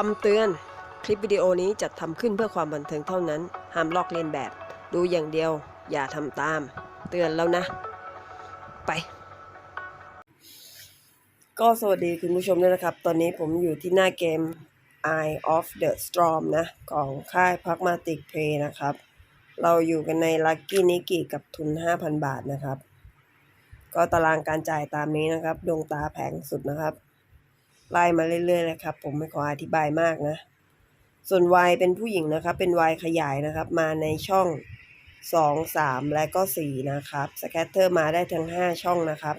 คำเตือน คลิปวิดีโอนี้จัดทำขึ้นเพื่อความบันเทิงเท่านั้น ห้ามลอกเลียนแบบ ดูอย่างเดียว อย่าทำตาม เตือนแล้วนะ ไป ก็สวัสดีคุณผู้ชมด้วยนะครับ ตอนนี้ผมอยู่ที่หน้าเกม Eye of the Storm นะ ของค่าย Pragmatic Play นะครับ เราอยู่กันใน Lucky n i k i กับทุน 5,000 บาทนะครับ ก็ตารางการจ่ายตามนี้นะครับ ดวงตาแผงสุดนะครับ ไล่มาเรื่อยๆเลยครับ ผมไม่ขออธิบายมากนะ ส่วน Y เป็นผู้หญิงนะครับ เป็น Y ขยายนะครับ มาในช่อง 2 3 และก็ 4 นะครับสแคตเตอร์มาได้ทั้ง 5 ช่องนะครับ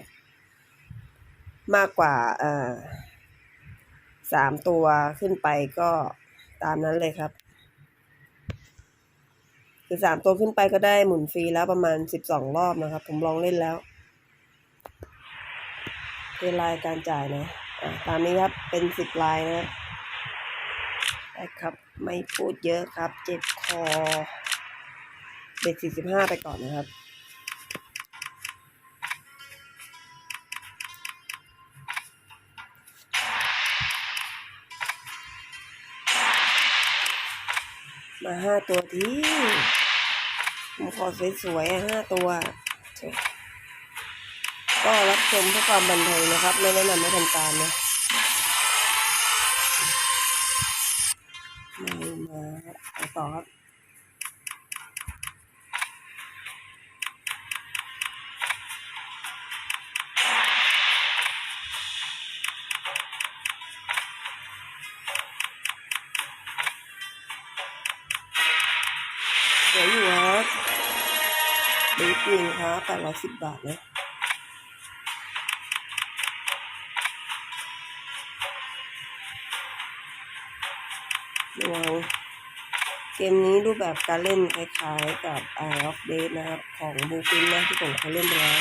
มากกว่าอ่อสามตัวขึ้นไปก็ตามนั้นเลยครับ คือสามตัวขึ้นไปก็ได้หมุนฟรีแล้วประมาณสิบสองรอบนะครับ ผมลองเล่นแล้วเป็นลายการจ่ายนะ ตามนี้ครับเป็นสิบลายนะครับได้ครับ ไม่พูดเยอะครับ เจ็บคอเบ็ดสี่สิบห้าไปก่อนนะครับมาห้าตัวที่ผมขอสวยๆห้าตัวโถ่ ก็รับชมเพื่อความบันเทิงนะครับ ไม่แนะนำให้ทำตามนะไม่มาครับต่อครับสวยอยู่ครับเบรกวิงครับแปดร้อยสิบบาทนะระ เกมนี้รูปแบบการเล่นคล้ายๆกับ Eye of Date นะครับ ของบูฟินนะที่ผมเคยเล่นไปแล้ว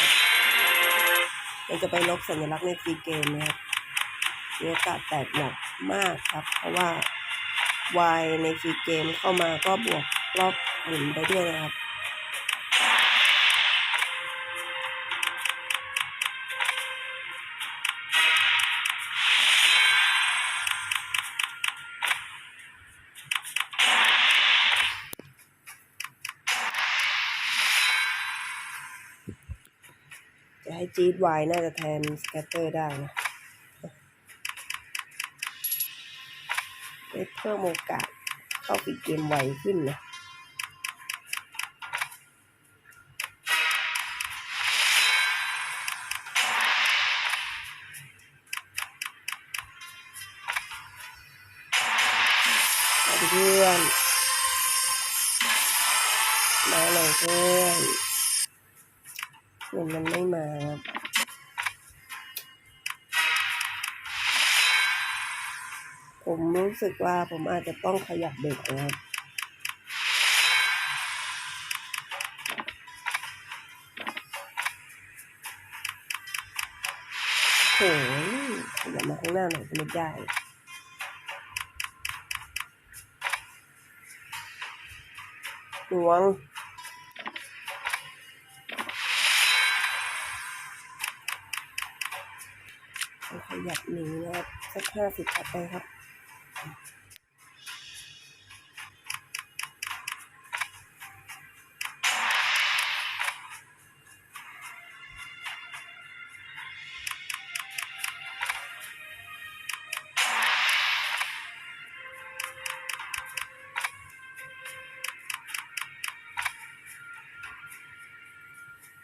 มันจะไปลบสัญลักษณ์ในฟรีเกมนะครับมีโอกาสแตกหนักมากครับ เพราะว่า Y ในฟรีเกมเข้ามาก็บวกรอบหมุนไปด้วยนะครับ จะให้จี๊ดวายน่าจะแทนสแกตเตอร์ได้นะได้เพิ่มโอกาสเข้าปิดเกมไวขึ้นนะเพื่อนมาหน่อยเพื่อน เงินมันไม่มาครับผมรู้สึกว่าผมอาจจะต้องขยับเด็กนะครับโหยขยับมาข้างหน้าหน่อยก็ไม่ได้หลวง ขยับหนีนะครับสักห้าสิบถัดไปครับ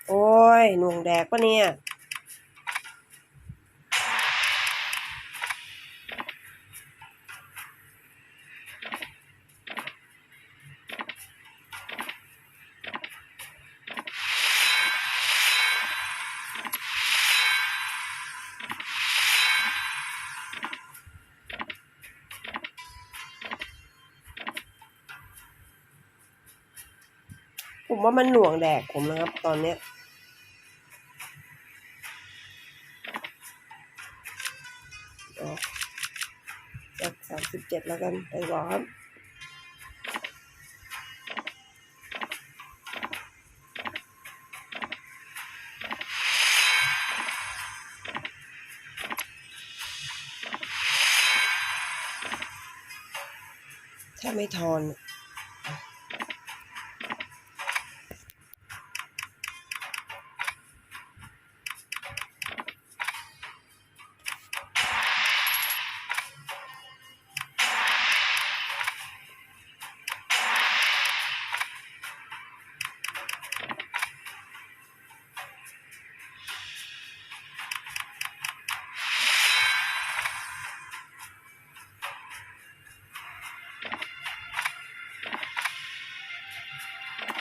โอ้ยหน่วงแดกปะเนี่ย ผมว่ามันหน่วงแดกผมนะครับ ตอนเนี้ยจากสามสิบเจ็ดแล้วกันไปก่อนครับถ้าไม่ทอน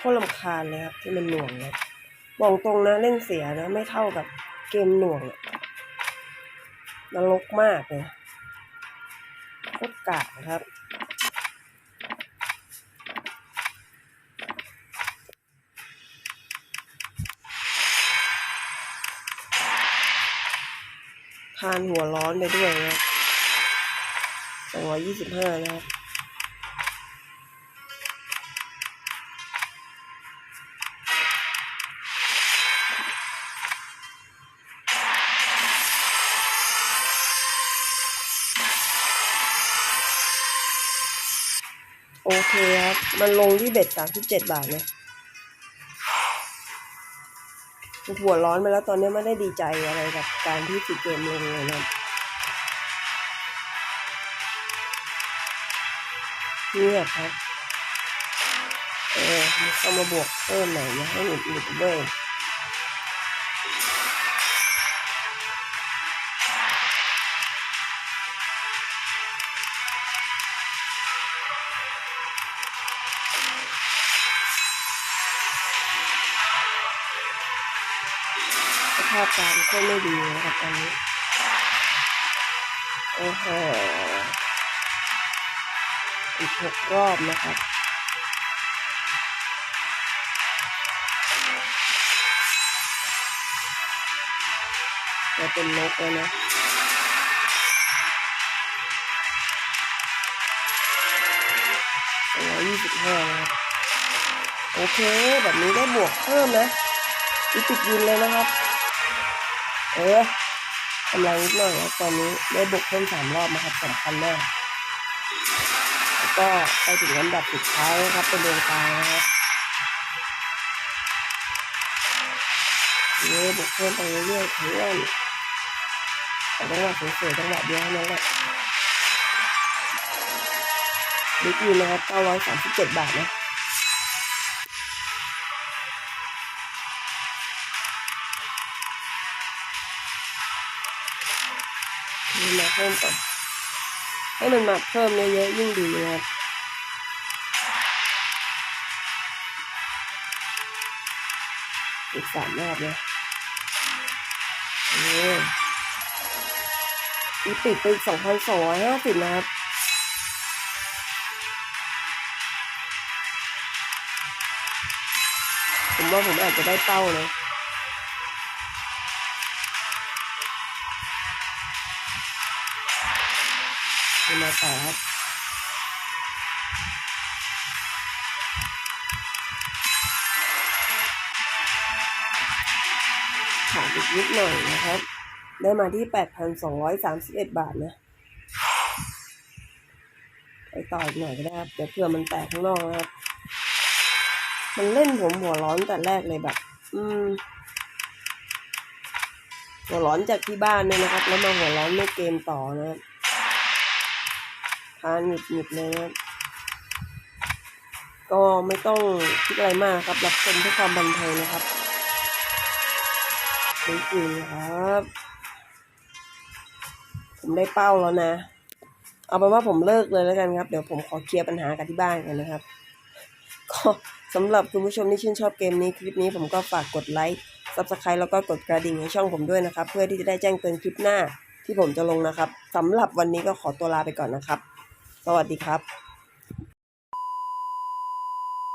คตรลำคาญเลยครับ ที่มันหน่วงเลยบอกตรงนะเล่นเสียนะ ไม่เท่ากับเกมหน่วงอะนรกมากเลยโคตรกากนะครับ ทานหัวร้อนไปด้วยนะครับสองร้อยยี่สิบห้านะครับ อเคครับ มันลงที่เบ็ดสามสิบเจ็ดบาทนะหัวร้อนไปแล้วตอนนี้ไม่ได้ดีใจอะไรกับการที่ติดเกมลงเลยนะเงียบครับ เออเข้ามาบวกเพิ่มหน่อยนะให้หนุดหนุดด้ว ภาพการก็ไม่ดีนะครับตอนนี้ โอ้โห อีกหกรอบนะครับจะเป็นนกแล้วนะสองร้อยยี่สิบห้านะครับโอเค แบบนี้ได้บวกเพิ่มนะอีปิดยินเลยนะครับ เออกำลังนิดหน่อยนะตอนนี้ได้บวกเพิ่มสามรอบนะครับสำคัญมากแล้วก็ไปถึงลำดับสุดท้ายนะครับเป็นดวงตานะครับนี่บวกเพิ่มไปเรื่อยๆเพื่อนแต่จังหวะสวยๆจังหวะเดียวเท่านั้นแหละบิ๊กยินนะครับ937 บาทนะ เพิ่มก่อน ให้มันมาเพิ่มเยอะๆยิ่งดีนะครับอีกสามรอบนะนี่อีปิดไปสองพันสองร้อยห้าสิบนะครับผมว่าผมอาจจะได้เป้านะ จะมาต่อครับขายอีกนิดหน่อยนะครับ ได้มาที่ 8,231 บาทนะ ไปต่ออีกหน่อยก็ได้ครับเดี๋ยวเผื่อมันแตกข้างนอกนะครับ มันเล่นผมหัวร้อนแต่แรกเลยแบบ อืม หัวร้อนจากที่บ้านเนี่ยนะครับ แล้วมาหัวร้อนในเกมต่อนะครับานหงิดหงิดเลยนะก็ไม่ต้องคิดอะไรมากครับรับชมเพื่อความบันเทิงนะครับจริงๆครับ ผมได้เป้าแล้วนะ เอาเป็นว่าผมเลิกเลยแล้วกันครับ เดี๋ยวผมขอเคลียร์ปัญหากันที่บ้านกันนะครับ ก็สำหรับคุณผู้ชมที่ชื่นชอบเกมนี้คลิปนี้ผมก็ฝากกดไลค์ subscribe แล้วก็กดกระดิ่งให้ช่องผมด้วยนะครับ เพื่อที่จะได้แจ้งเตือนคลิปหน้าที่ผมจะลงนะครับสำหรับวันนี้ก็ขอตัวลาไปก่อนนะครับ สวัสดีครับ